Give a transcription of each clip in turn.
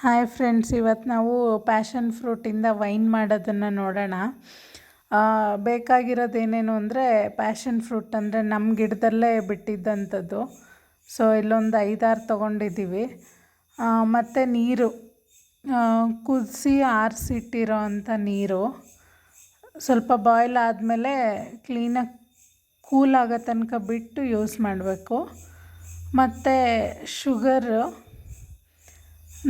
Hi friends ಇವತ್ತು ನಾವು passion ಫ್ರೂಟಿಂದ wine ಮಾಡೋದನ್ನು ನೋಡೋಣ. ಆ, ಬೇಕಾಗಿರೋದು ಏನೇನು ಅಂದರೆ ಪ್ಯಾಷನ್ ಫ್ರೂಟ್ ಅಂದರೆ ನಮ್ಮ ಗಿಡದಲ್ಲೇ ಬಿಟ್ಟಿದ್ದಂಥದ್ದು. ಸೊ ಇಲ್ಲೊಂದು ಐದಾರು ತೊಗೊಂಡಿದ್ದೀವಿ ಮತ್ತು ನೀರು. ಕುದಿಸಿ ಆರಿಸಿಟ್ಟಿರೋ ಅಂಥ ನೀರು. ಸ್ವಲ್ಪ ಬಾಯ್ಲ್ ಆದಮೇಲೆ ಕ್ಲೀನಾಗಿ ಕೂಲ್ ಆಗೋ ತನಕ ಬಿಟ್ಟು ಯೂಸ್ ಮಾಡಬೇಕು. ಮತ್ತು ಶುಗರು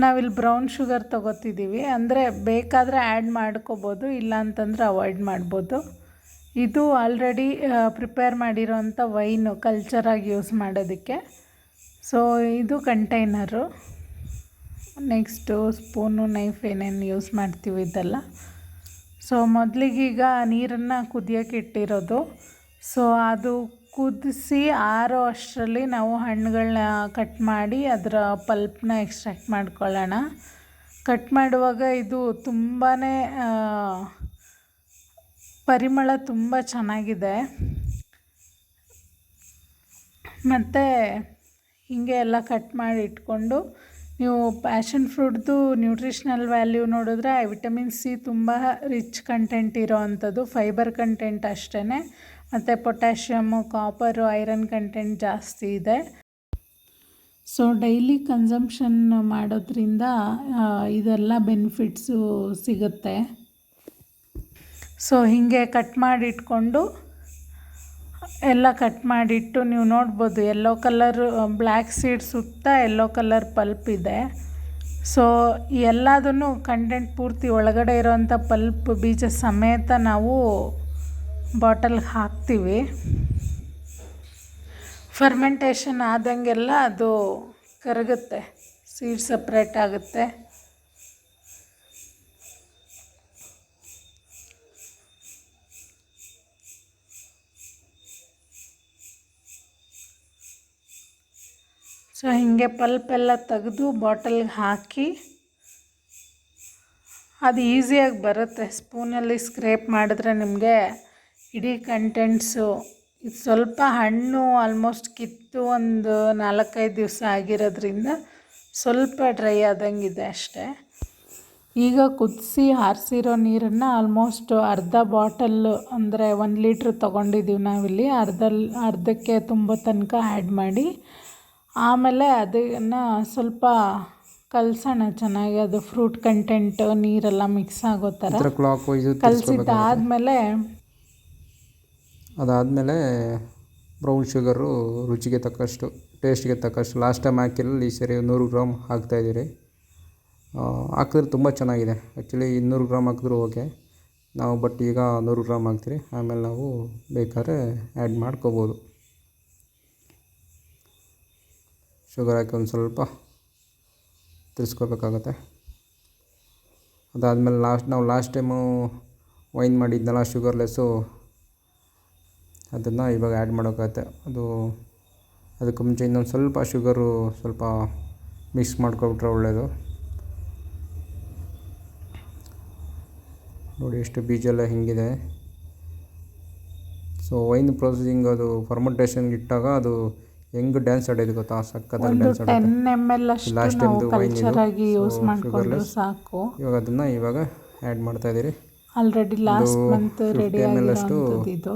ನಾವಿಲ್ಲಿ ಬ್ರೌನ್ ಶುಗರ್ ತೊಗೋತಿದ್ದೀವಿ. ಅಂದರೆ ಬೇಕಾದರೆ ಆ್ಯಡ್ ಮಾಡ್ಕೋಬೋದು ಇಲ್ಲ ಅಂತಂದರೆ ಅವಾಯ್ಡ್ ಮಾಡ್ಬೋದು. ಇದು ಆಲ್ರೆಡಿ ಪ್ರಿಪೇರ್ ಮಾಡಿರೋಂಥ ವೈನು ಕಲ್ಚರಾಗಿ ಯೂಸ್ ಮಾಡೋದಕ್ಕೆ. ಸೊ ಇದು ಕಂಟೈನರು ನೆಕ್ಸ್ಟು ಸ್ಪೂನು ನೈಫ್ ಏನೇನು ಯೂಸ್ ಮಾಡ್ತೀವಿ ಇದೆಲ್ಲ. ಸೊ ಮೊದಲಿಗೀಗ ನೀರನ್ನು ಕುದಿಯೋಕೆ ಇಟ್ಟಿರೋದು. ಸೊ ಅದು ಕುದಿಸಿ ಆರೋ ಅಷ್ಟರಲ್ಲಿ ನಾವು ಹಣ್ಣುಗಳನ್ನ ಕಟ್ ಮಾಡಿ ಅದರ ಪಲ್ಪ್ನ ಎಕ್ಸ್ಟ್ರಾಕ್ಟ್ ಮಾಡ್ಕೊಳ್ಳೋಣ. ಕಟ್ ಮಾಡುವಾಗ ಇದು ತುಂಬಾ ಪರಿಮಳ ತುಂಬ ಚೆನ್ನಾಗಿದೆ. ಮತ್ತು ಹೀಗೆ ಎಲ್ಲ ಕಟ್ ಮಾಡಿ ಇಟ್ಕೊಂಡು ನೀವು ಪ್ಯಾಷನ್ ಫ್ರೂಟ್ದು ನ್ಯೂಟ್ರಿಷ್ನಲ್ ವ್ಯಾಲ್ಯೂ ನೋಡಿದ್ರೆ ವಿಟಮಿನ್ ಸಿ ತುಂಬ ರಿಚ್ ಕಂಟೆಂಟ್ ಇರೋ ಅಂಥದ್ದು. ಫೈಬರ್ ಕಂಟೆಂಟ್ ಅಷ್ಟೇ ಮತ್ತು ಪೊಟ್ಯಾಷಿಯಮ್ಮು ಕಾಪರು ಐರನ್ ಕಂಟೆಂಟ್ ಜಾಸ್ತಿ ಇದೆ. ಸೊ ಡೈಲಿ ಕನ್ಸಂಪ್ಷನ್ ಮಾಡೋದ್ರಿಂದ ಇದೆಲ್ಲ ಬೆನಿಫಿಟ್ಸು ಸಿಗುತ್ತೆ. ಸೊ ಹೀಗೆ ಕಟ್ ಮಾಡಿಟ್ಕೊಂಡು ಎಲ್ಲ ಕಟ್ ಮಾಡಿಟ್ಟು ನೀವು ನೋಡ್ಬೋದು ಎಲ್ಲೋ ಕಲರ್ ಬ್ಲ್ಯಾಕ್ ಸೀಡ್ ಸುತ್ತ ಎಲ್ಲೋ ಕಲರ್ ಪಲ್ಪ್ ಇದೆ. ಸೊ ಎಲ್ಲದನ್ನು ಕಂಟೆಂಟ್ ಪೂರ್ತಿ ಒಳಗಡೆ ಇರೋವಂಥ ಪಲ್ಪ್ ಬೀಜ ಸಮೇತ ನಾವು ಬಾಟಲ್ಗೆ ಹಾಕ್ತೀವಿ. ಫರ್ಮೆಂಟೇಷನ್ ಆದಂಗೆಲ್ಲ ಅದು ಕರಗುತ್ತೆ ಸೀಡ್ ಸಪ್ರೇಟ್ ಆಗುತ್ತೆ. ಸೊ, ಹೀಗೆ ಪಲ್ಪೆಲ್ಲ ತೆಗೆದು ಬಾಟಲ್ಗೆ ಹಾಕಿ, ಅದು ಈಸಿಯಾಗಿ ಬರುತ್ತೆ. ಸ್ಪೂನಲ್ಲಿ ಸ್ಕ್ರೇಪ್ ಮಾಡಿದ್ರೆ ನಿಮಗೆ ಇಡೀ ಕಂಟೆಂಟ್ಸು, ಇದು ಸ್ವಲ್ಪ ಹಣ್ಣು ಆಲ್ಮೋಸ್ಟ್ ಕಿತ್ತು ಒಂದು ನಾಲ್ಕೈದು ದಿವಸ ಆಗಿರೋದ್ರಿಂದ ಸ್ವಲ್ಪ ಡ್ರೈ ಆದಂಗಿದೆ ಅಷ್ಟೇ. ಈಗ ಕುದಿಸಿ ಆರಿಸಿರೋ ನೀರನ್ನು ಆಲ್ಮೋಸ್ಟ್ ಅರ್ಧ ಬಾಟಲ್ಲು, ಅಂದರೆ ಒಂದು ಲೀಟ್ರ್ ತೊಗೊಂಡಿದ್ದೀವಿ ನಾವಿಲ್ಲಿ, ಅರ್ಧ, ಅರ್ಧಕ್ಕೆ ತುಂಬೋ ತನಕ ಆ್ಯಡ್ ಮಾಡಿ ಆಮೇಲೆ ಅದನ್ನು ಸ್ವಲ್ಪ ಕಲ್ಸೋಣ ಚೆನ್ನಾಗಿ ಅದು ಫ್ರೂಟ್ ಕಂಟೆಂಟ್ ನೀರೆಲ್ಲ ಮಿಕ್ಸ್ ಆಗೋ ಥರ. ಕ್ಲಾಕ್ ವೈಸ್ ಕಲಸಿದ್ದಾದಮೇಲೆ ಅದಾದಮೇಲೆ ಬ್ರೌನ್ ಶುಗರು ರುಚಿಗೆ ತಕ್ಕಷ್ಟು ಟೇಸ್ಟ್ಗೆ ತಕ್ಕಷ್ಟು. ಲಾಸ್ಟ್ ಟೈಮ್ ಹಾಕಿರಲಿಲ್ಲ ಈ ಸರಿ ನೂರು ಗ್ರಾಮ್ ಹಾಕ್ತಾಯಿದ್ದೀರಿ ಹಾಕಿದ್ರೆ ತುಂಬ ಚೆನ್ನಾಗಿದೆ. ಆ್ಯಕ್ಚುಲಿ ಇನ್ನೂರು ಗ್ರಾಮ್ ಹಾಕಿದ್ರು ಓಕೆ ನಾವು ಬಟ್ ಈಗ ನೂರು ಗ್ರಾಮ್ ಹಾಕ್ತೀರಿ. ಆಮೇಲೆ ನಾವು ಬೇಕಾದ್ರೆ ಆ್ಯಡ್ ಮಾಡ್ಕೋಬೋದು. ಶುಗರ್ ಹಾಕಿ ಒಂದು ಸ್ವಲ್ಪ ತಿರ್ಸ್ಕೋಬೇಕಾಗತ್ತೆ. ಅದಾದಮೇಲೆ ಲಾಸ್ಟ್ ನಾವು ಲಾಸ್ಟ್ ಟೈಮು ವೈನ್ ಮಾಡಿದ್ನಲ್ಲ ಶುಗರ್ಲೆಸ್ಸು, ಅದನ್ನು ಇವಾಗ ಆ್ಯಡ್ ಮಾಡೋಕ್ಕಾಗತ್ತೆ ಅದು ಅದಕ್ಕೆ ಮುಂಚೆ ಇನ್ನೊಂದು ಸ್ವಲ್ಪ ಶುಗರು ಸ್ವಲ್ಪ ಮಿಕ್ಸ್ ಮಾಡ್ಕೊಬಿಟ್ರೆ ಒಳ್ಳೆಯದು ನೋಡಿ ಎಷ್ಟು ಬೀಜ ಎಲ್ಲ ಹಿಂಗಿದೆ. ಸೊ ವೈನ್ ಪ್ರೊಸೆಸಿಂಗ್ ಅದು ಫರ್ಮೆಂಟೇಷನ್ಗೆ ಇಟ್ಟಾಗ ಅದು ಹೆಂಗೆ ಡ್ಯಾನ್ಸ್ ಆಡೋದು ಗೊತ್ತಾ? ಸಕ್ಕತ್ತಾಗಿ ಡ್ಯಾನ್ಸ್ ಟೆನ್ ಎಂ ಎಲ್ ಅಷ್ಟು ಲಾಸ್ಟ್ ಆಗಿ ಯೂಸ್ ಮಾಡ್ಕೊಂಡು ಮಾಡಿಕೊಂಡ್ರೆ ಸಾಕು. ಇವಾಗ ಅದನ್ನ ಇವಾಗ ಆ್ಯಡ್ ಮಾಡ್ತಾಯಿದ್ದೀರಿ ಆಲ್ರೆಡಿ ಲಾಸ್ಟ್ ಮಂತ್ 50 ರೆಡಿ ಆಗಿರೋಂಥದ್ದು ಇದು.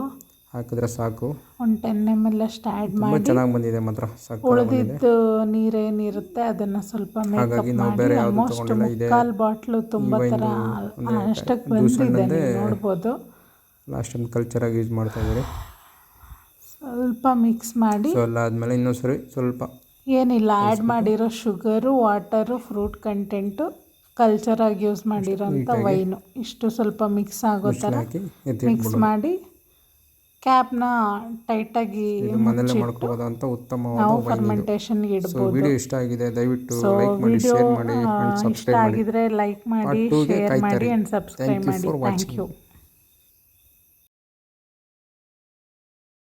ಹಾಕಿದ್ರೆ ಸಾಕು. ಒಂದು ಟೆನ್ ಎಂ ಎಲ್ ಅಷ್ಟು ಆ್ಯಡ್ ಮಾಡಿ. ಚೆನ್ನಾಗಿ ಬಂದಿದೆ ಮಾತ್ರ ಸಾಕು ಉಳಿದಿದ್ದು ನೀರೇನಿರುತ್ತೆ ಅದನ್ನು ಸ್ವಲ್ಪ ಹಾಗಾಗಿ ನಾವು ಬೇರೆ ಯಾವುದು ತಗೊಂಡಿಲ್ಲ. ಇದೆ ಮುಕ್ಕಾಲು ಬಾಟ್ಲು ತುಂಬ ಥರ ಅಷ್ಟಕ್ಕೆ ಬಂದಿದೆ ನೋಡ್ಬೋದು. ಲಾಸ್ಟ್ ಟೈಮ್ ಕಲ್ಚರಾಗಿ ಯೂಸ್ ಮಾಡ್ತಾಯಿದ್ದೀರಿ ಸ್ವಲ್ಪ ಮಿಕ್ಸ್ ಮಾಡಿ ಸೊ ಎಲ್ಲ ಆದಮೇಲೆ ಇನ್ನೊಂದು ಸರಿ ಸ್ವಲ್ಪ ಏನಿಲ್ಲ ಆ್ಯಡ್ ಮಾಡಿರೋ ಶುಗರು ವಾಟರು ಫ್ರೂಟ್ ಕಂಟೆಂಟು ಕಲ್ಚರಾಗಿ ಯೂಸ್ ಮಾಡಿರೋಂಥ ವೈನು ಇಷ್ಟು ಸ್ವಲ್ಪ ಮಿಕ್ಸ್ ಆಗೋ ಥರ ಹಾಕಿ ಎತ್ತಿ ಮಿಕ್ಸ್ ಮಾಡಿ ಕ್ಯಾಪ್ನ ಟೈಟಾಗಿ ಮನೇಲೆ ಮಾಡ್ಕೋಬೋದಂತ ಉತ್ತಮವಾದ ನಾವು ವೈನ್ ಇದು. ಫರ್ಮೆಂಟೇಷನ್ಗೆ ಸೊ ಇಡ್ಬೋದು. ವಿಡಿಯೋ ಇಷ್ಟ ಆಗಿದೆ ದಯವಿಟ್ಟು ಸೊ ಲೈಕ್ ಮಾಡಿ ವಿಡಿಯೋ ಶೇರ್ ಮಾಡಿ ಇಷ್ಟ ಸಬ್ಸ್ಕ್ರೈಬ್ ಮಾಡಿ. ಆಗಿದ್ರೆ ಲೈಕ್ ಮಾಡಿ ಶೇರ್. ಮಾಡಿ ಆ್ಯಂಡ್ ಸಬ್ಸ್ಕ್ರೈಬ್ ಮಾಡಿ. Thank you